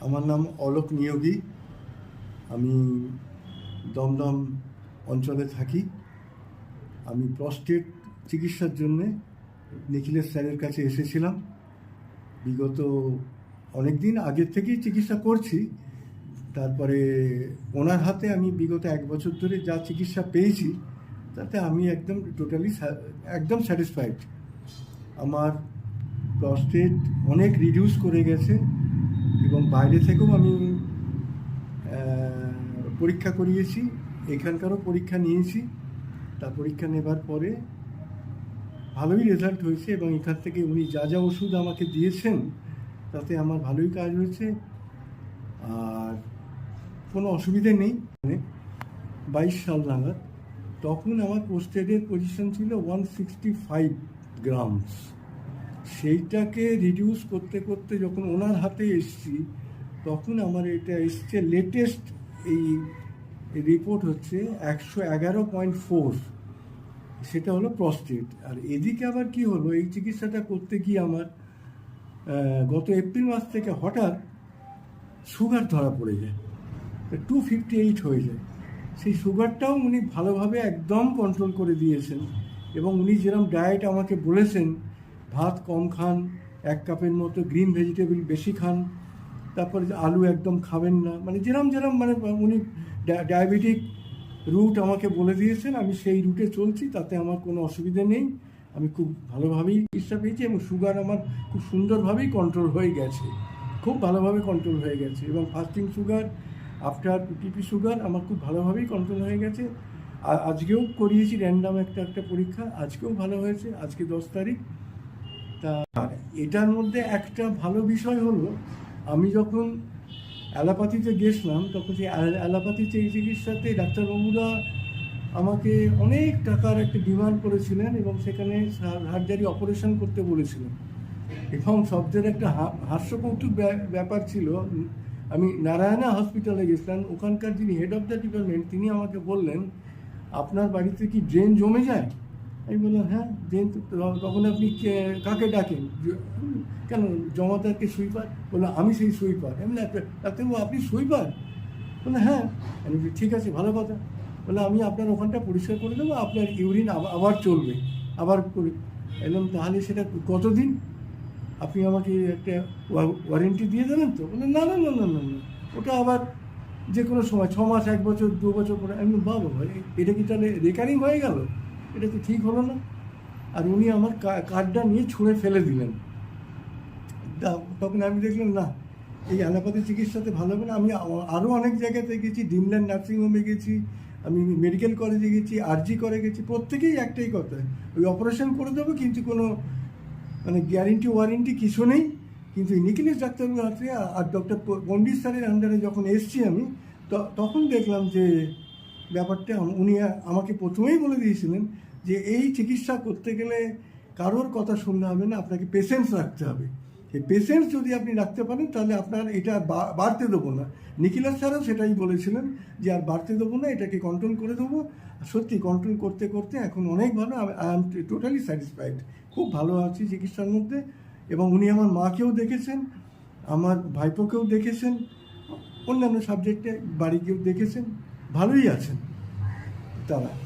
আমার নাম অলোক নিয়োগী। আমি দমদম অঞ্চলে থাকি। আমি প্রস্টেট চিকিৎসার জন্যে নিখিলেশ স্যারের কাছে এসেছিলাম। বিগত অনেক দিন আগের থেকেই চিকিৎসা করছি। তারপরে ওনার হাতে আমি বিগত এক বছর ধরে যা চিকিৎসা পেয়েছি, তাতে আমি একদম টোটালি একদম স্যাটিসফাইড আমার প্রস্টেট অনেক রিডিউস করে গেছে। বাইরে থেকেও আমি পরীক্ষা করিয়েছি, এখানকারও পরীক্ষা নিয়েছি, তা পরীক্ষা নেবার পরে ভালোই রেজাল্ট হয়েছে এবং এখান থেকে উনি যা যা ওষুধ আমাকে দিয়েছেন, তাতে আমার ভালোই কাজ হয়েছে, আর কোনো অসুবিধে নেই। মানে বাইশ সাল নাগাদ, তখন আমার পোস্টেডের পজিশন ছিল ওয়ান সিক্সটি ফাইভ গ্রামস সেইটাকে রিডিউস করতে করতে যখন ওনার হাতে এসছি, তখন আমার এটা এসছে লেটেস্ট এই রিপোর্ট হচ্ছে একশো এগারো পয়েন্ট ফোর সেটা হলো প্রস্টেট আর এদিকে আবার কি হলো, এই চিকিৎসাটা করতে গিয়ে আমার গত এপ্রিল মাস থেকে হঠাৎ সুগার ধরা পড়ে যায়। টু ফিফটি এইট হয়ে যায়। সেই সুগারটাও উনি ভালোভাবে একদম কন্ট্রোল করে দিয়েছেন এবং উনি যেরকম ডায়েট আমাকে বলেছেন ভাত কম খান, এক কাপের মতো গ্রিন ভেজিটেবল বেশি খান, তারপরে আলু একদম খাবেন না। মানে যেরম যেরম মানে উনি ডায়াবেটিক রুট আমাকে বলে দিয়েছেন, আমি সেই রুটে চলছি, তাতে আমার কোনো অসুবিধে নেই। আমি খুব ভালোভাবেই চিকিৎসা পেয়েছি এবং সুগার আমার খুব সুন্দরভাবেই কন্ট্রোল হয়ে গেছে। খুব ভালোভাবে কন্ট্রোল হয়ে গেছে এবং fasting sugar after TP sugar আমার খুব ভালোভাবেই কন্ট্রোল হয়ে গেছে। আজকেও করিয়েছি র্যান্ডাম একটা একটা পরীক্ষা, আজকেও ভালো হয়েছে, আজকে দশ তারিখ। তা এটার মধ্যে একটা ভালো বিষয় হলো, আমি যখন অ্যালোপ্যাথিতে গেছিলাম, তখন সেই অ্যাল- অ্যালোপ্যাথিতে এই চিকিৎসাতে ডাক্তারবাবুরা আমাকে অনেক টাকার একটা ডিমান্ড করেছিলেন এবং সেখানে সার্জারি অপারেশন করতে বলেছিলেন। এবং শব্দের একটা হাস্যকৌতুক ব্যা- ব্যাপার ছিল, আমি নারায়ণা হসপিটালে গেছিলাম, ওখানকার যিনি হেড অফ দ্য ডিপার্টমেন্ট তিনি আমাকে বললেন, আপনার বাড়িতে কি ড্রেন জমে যায়? আমি বললাম হ্যাঁ ড্রেন তো তো- তখন আপনি কাকে ডাকেন? কেন জমাদারকে সুইপার বললাম আমি সেই সুইপার বললাম, ডাক্তারবাবু আপনি সুইপার বললাম হ্যাঁ। আমি ঠিক আছে ভালো কথা। বলে আমি আপনার ওখানটা পরিষ্কার করে দেবো আপনার ইউরিন আবার চলবে আবার করে এলাম তাহলে সেটা কতদিন? আপনি আমাকে একটা ওয়ারেন্টি দিয়ে দেবেন তো? বলে না না না না না না ওটা আবার যে কোনো সময় ছ মাস এক বছর দু বছর পরে। আমি বাবা ভাই এটা কি তাহলে রেকারিং হয়ে গেল? এটা তো ঠিক হলো না। আর উনি আমার কার্ডটা নিয়ে ছুঁড়ে ফেলে দিলেন। তখন আমি দেখলাম, না, এই অ্যালোপ্যাথি চিকিৎসাতে ভালো হবে না। আমি আরও অনেক জায়গাতে গেছি, ডিমল্যান্ড নার্সিংহোমে গেছি, আমি মেডিকেল কলেজে গেছি, আরজি করে গেছি, প্রত্যেকেই একটাই কথা, ওই অপারেশন করে দেবো, কিন্তু কোনো মানে গ্যারেন্টি ওয়ারেন্টি কিছু নেই। কিন্তু নিখিলেশ ডাক্তারবাবু আছে আর ডক্টর পন্ডিত স্যারের আন্ডারে যখন এসছি আমি তখন দেখলাম যে ব্যাপারটা উনি আমাকে প্রথমেই বলে দিয়েছিলেন যে এই চিকিৎসা করতে গেলে কারোর কথা শুনতে হবে না, আপনাকে পেশেন্স রাখতে হবে। এই পেশেন্স যদি আপনি রাখতে পারেন, তাহলে আপনার এটা বাড়তে দেবো না। নিখিলাস স্যারও সেটাই বলেছিলেন যে আর বাড়তে দেবো না, এটাকে কন্ট্রোল করে দেবো। সত্যি কন্ট্রোল করতে করতে এখন অনেক ভালো আই এম টোটালি স্যাটিসফাইড খুব ভালো আছি চিকিৎসার মধ্যে। এবং উনি আমার মাকেও দেখেছেন, আমার ভাইপোকেও দেখেছেন, অন্যান্য সাবজেক্টে বাড়ি গিয়েও দেখেছেন। ভালোই আছেন তারা।